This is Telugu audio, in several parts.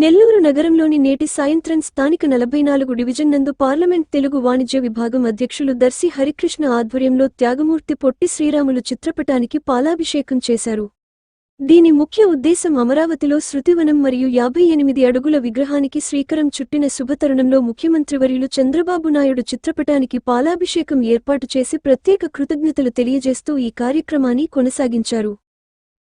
నెల్లూరు నగరంలోని నేటి సాయంత్రం స్థానిక నలభై నాలుగు డివిజన్ నందు పార్లమెంట్ తెలుగు వాణిజ్య విభాగం అధ్యక్షులు దర్శి హరికృష్ణ ఆధ్వర్యంలో త్యాగమూర్తి పొట్టి శ్రీరాములు చిత్రపటానికి పాలాభిషేకం చేశారు. దీని ముఖ్య ఉద్దేశం అమరావతిలో శృతివనం మరియు యాభై ఎనిమిది అడుగుల విగ్రహానికి శ్రీకరం చుట్టిన శుభతరుణంలో ముఖ్యమంత్రివర్యులు చంద్రబాబు నాయుడు చిత్రపటానికి పాలాభిషేకం ఏర్పాటు చేసి ప్రత్యేక కృతజ్ఞతలు తెలియజేస్తూ ఈ కార్యక్రమాన్ని కొనసాగించారు.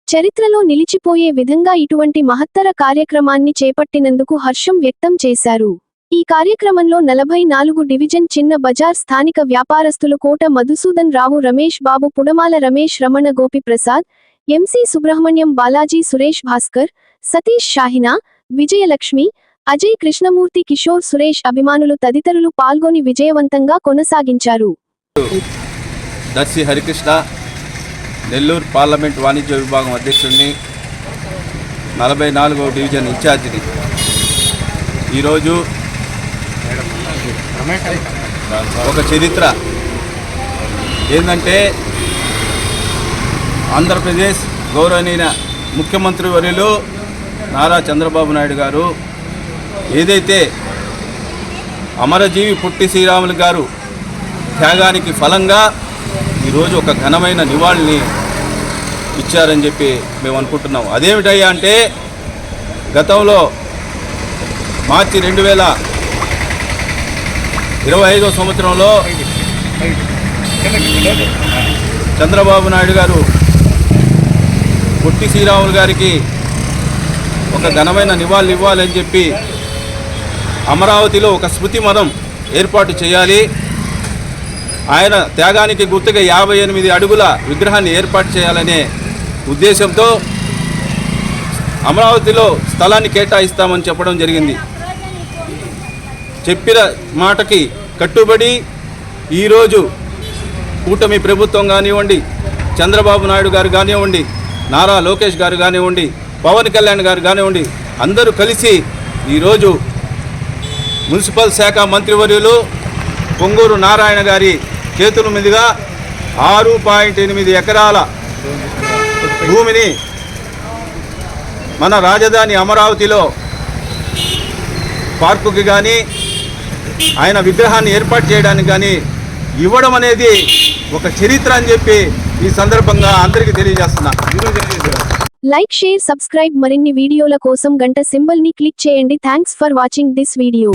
చరిత్రలో నిలిచిపోయే విధంగా ఇటువంటి మహత్తర కార్యక్రమాన్ని చేపట్టినందుకు హర్షం వ్యక్తం చేశారు. ఈ కార్యక్రమంలో నలభై నాలుగు డివిజన్ చిన్న బజార్ స్థానిక వ్యాపారస్తులు కోట మధుసూదన్ రావు రమేష్ బాబు పుడమాల రమేష్ రమణ గోపి ప్రసాద్ ఎంసీ సుబ్రహ్మణ్యం బాలాజీ సురేష్ భాస్కర్ సతీష్ షాహినా విజయలక్ష్మి అజయ్ కృష్ణమూర్తి కిషోర్ సురేష్ అభిమానులు తదితరులు పాల్గొని విజయవంతంగా కొనసాగించారు. దర్శి హరికృష్ణ నెల్లూరు పార్లమెంట్ వాణిజ్య విభాగం అధ్యక్షుడిని నలభై నాలుగవ డివిజన్ ఇన్ఛార్జిని. ఈరోజు ఒక చరిత్ర. ఏంటంటే ఆంధ్రప్రదేశ్ గౌరవనీయ ముఖ్యమంత్రి వర్యులు నారా చంద్రబాబు నాయుడు గారు ఏదైతే అమరజీవి పుట్టి శ్రీరాములు గారు త్యాగానికి ఫలంగా ఈరోజు ఒక ఘనమైన నివాళిని ఇచ్చారని చెప్పి మేము అనుకుంటున్నాం అదేమిటయ్యా అంటే గతంలో మార్చి రెండు వేల ఇరవై ఐదో సంవత్సరంలో చంద్రబాబు నాయుడు గారు పొట్టి శ్రీరాములు గారికి ఒక ఘనమైన నివాళులు ఇవ్వాలని చెప్పి అమరావతిలో ఒక స్మృతి మదం ఏర్పాటు చేయాలి. ఆయన త్యాగానికి గుర్తుగా యాభై ఎనిమిది అడుగుల విగ్రహాన్ని ఏర్పాటు చేయాలనే ఉద్దేశంతో అమరావతిలో స్థలాన్ని కేటాయిస్తామని చెప్పడం జరిగింది. చెప్పిన మాటకి కట్టుబడి ఈరోజు కూటమి ప్రభుత్వం కానివ్వండి చంద్రబాబు నాయుడు గారు కానివ్వండి నారా లోకేష్ గారు కానివ్వండి పవన్ కళ్యాణ్ గారు కానివ్వండి అందరూ కలిసి ఈరోజు మున్సిపల్ శాఖ మంత్రివర్యులు పొంగూరు నారాయణ గారి చేతుల మీదుగా ఆరు పాయింట్ ఎనిమిది ఎకరాల భూమిని మన రాజధాని అమరావతిలో పార్కుకి కానీ ఆయన విగ్రహాన్ని ఏర్పాటు చేయడానికి కానీ ఇవ్వడం అనేది ఒక చరిత్ర అని చెప్పి ఈ సందర్భంగా అందరికీ తెలియజేస్తున్నా. లైక్ షేర్ సబ్స్క్రైబ్ మరిన్ని వీడియోల కోసం గంట సింబల్ని క్లిక్ చేయండి. Thanks for watching this video.